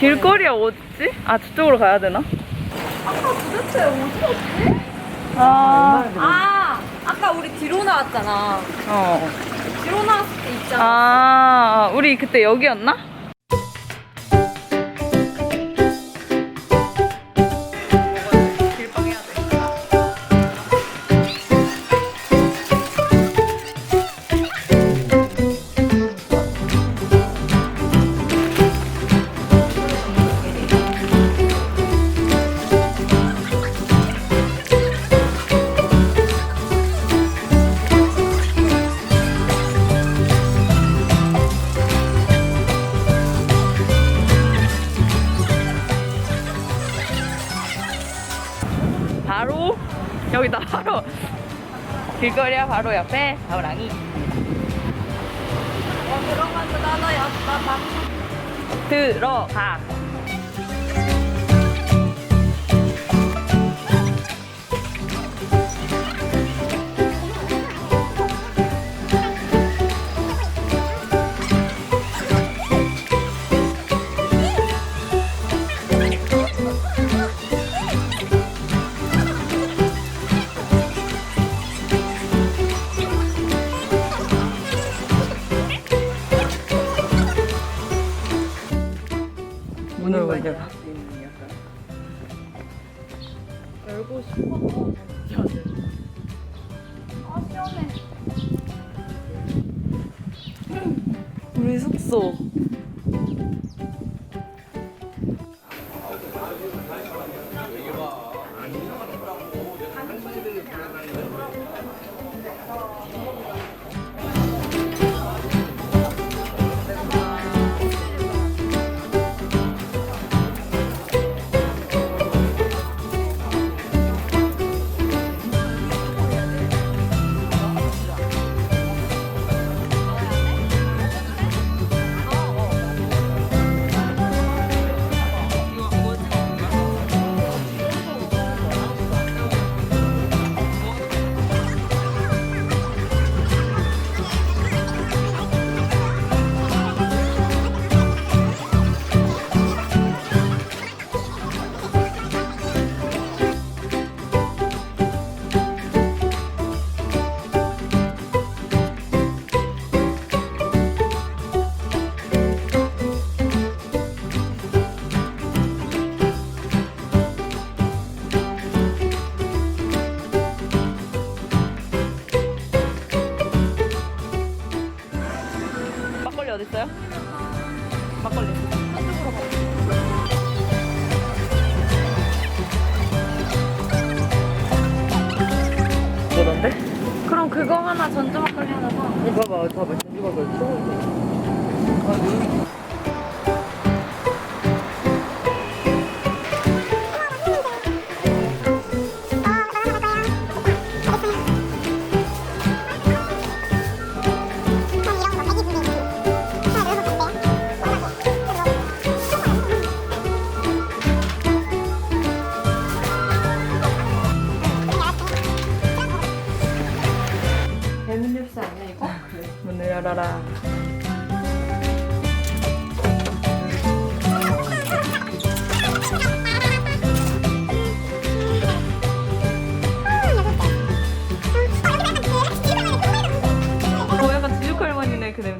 길거리야 어딨지? 아 저쪽으로 가야 되나? 도대체 어디 갔지? 아, 아 아까 우리 뒤로 나왔잖아 어. 뒤로 나왔을 때 있잖아 아, 우리 그때 여기였나? 바로 옆에 어 들어가서 야나 들어가 먼저 열고 싶어 아 시원해. 우리 숙소 뭐던데? 그럼 그거 하나 전주 막걸리 하나 사 어, 봐봐, 봐봐, 전주 막걸리 아,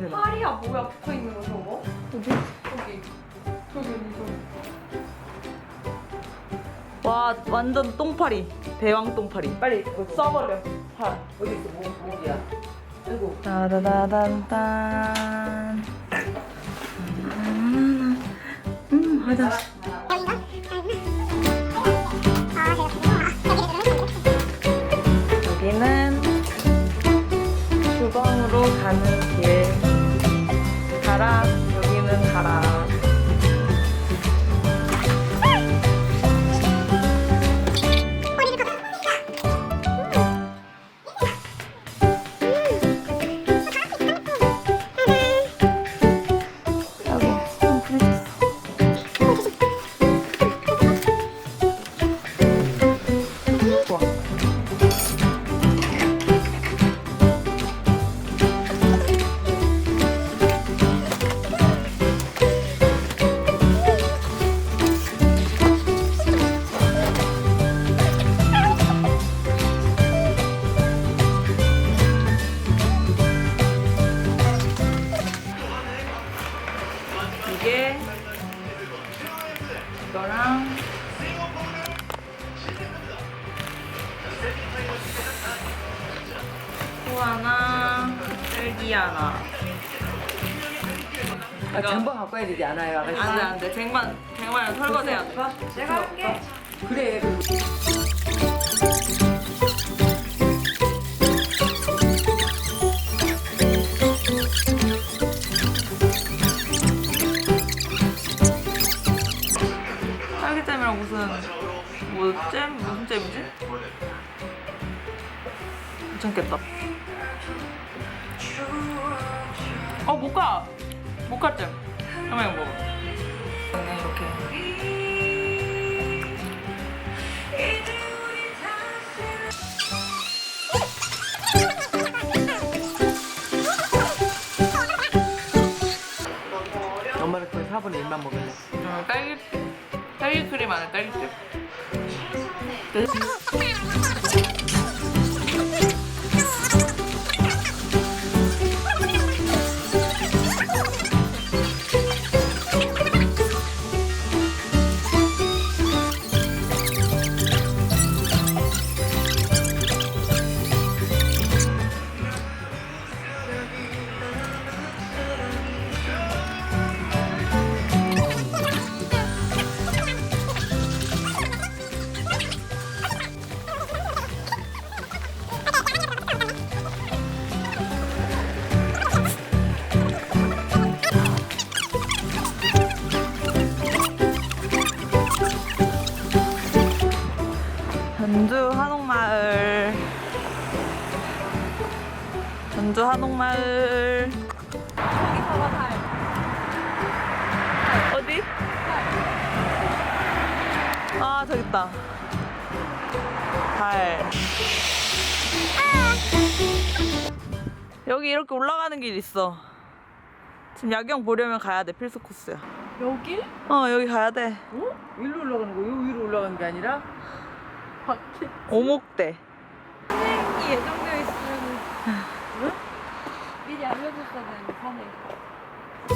냄새 나. 파리야 뭐야 붙어 있는 거 저거? 어디? 저기 저기 저기. 와 완전 똥파리 대왕 똥파리 빨리 이거 써버려. 파. 어디 있어? 목, 목이야. 아이고. 따다다단단 음 맞아. 아, 제가 되지 않아요, 아가씨? 안돼 안돼 쟁반 쟁반에 설거지해야 돼 내가 할게. 그래. 그- 딸기잼이랑 무슨 뭐 잼? 무슨 잼이지? 괜찮겠다 4분의 1만 먹을래. 어, 딸기 딸기 크림 안에 딸기잼 전주 한옥마을. 어디? 아 저기 있다 달 여기 이렇게 올라가는 길 있어 지금 야경 보려면 가야 돼 필수 코스야 여기? 어 여기 가야 돼 어? 일로 올라가는 거, 요 위로 올라가는 게 아니라? 밖에 오목대 이 예정되어 있으 면 미리 알려줬어야 되는데 산에.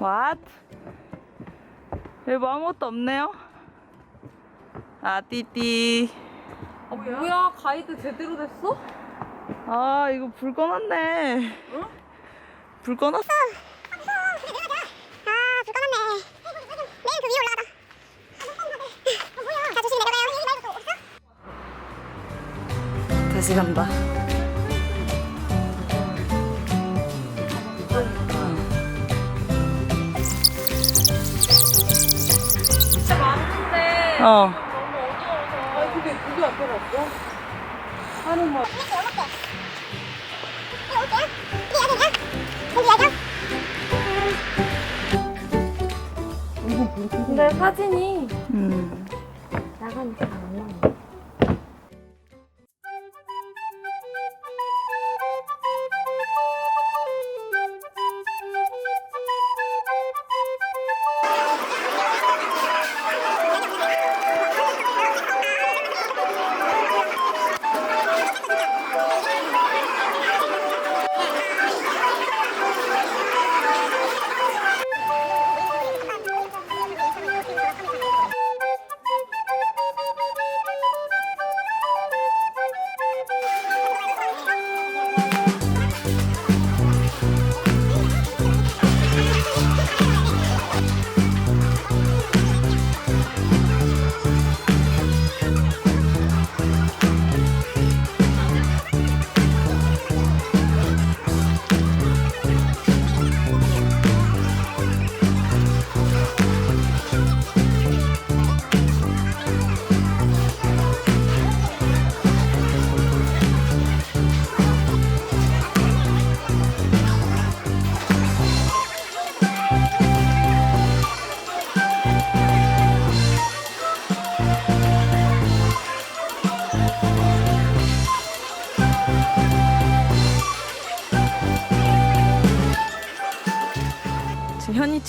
What? 여기 뭐 아무것도 없네요 아 띠띠 아 뭐야 가이드 제대로 됐어? 아 이거 불 꺼놨네 불 꺼놨어 다시 간다 진짜 많은데 어 너무 어두워서. 아, 그게? 하는 말. 근데 사진이 음. 나가니까 안 나와.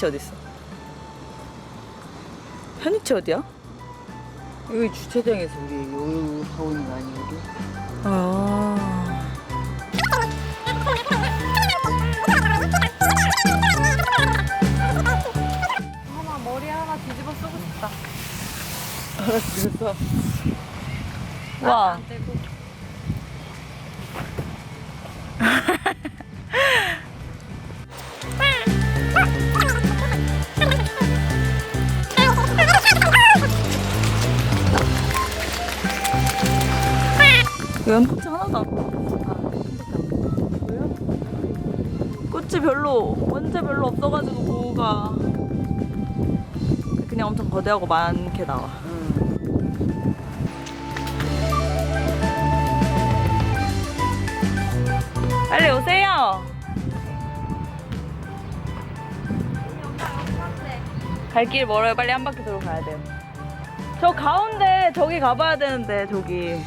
현이치 어디 있어? 현이치 어디야? 여기 주차장에서 우리 가고 있는 거 아니야 우리? 아. 하나 머리 하나 뒤집어 쓰고 싶다. 그래서 와. 안 되고. 연꽃이 하나도 안. 꽃이 별로 원재 별로 없어가지고 뭐가 그냥 엄청 거대하고 많게 나와. 빨리 오세요. 갈 길 멀어요. 빨리 한 바퀴 돌고 가야 돼요. 저 가운데 저기 가봐야 되는데 저기.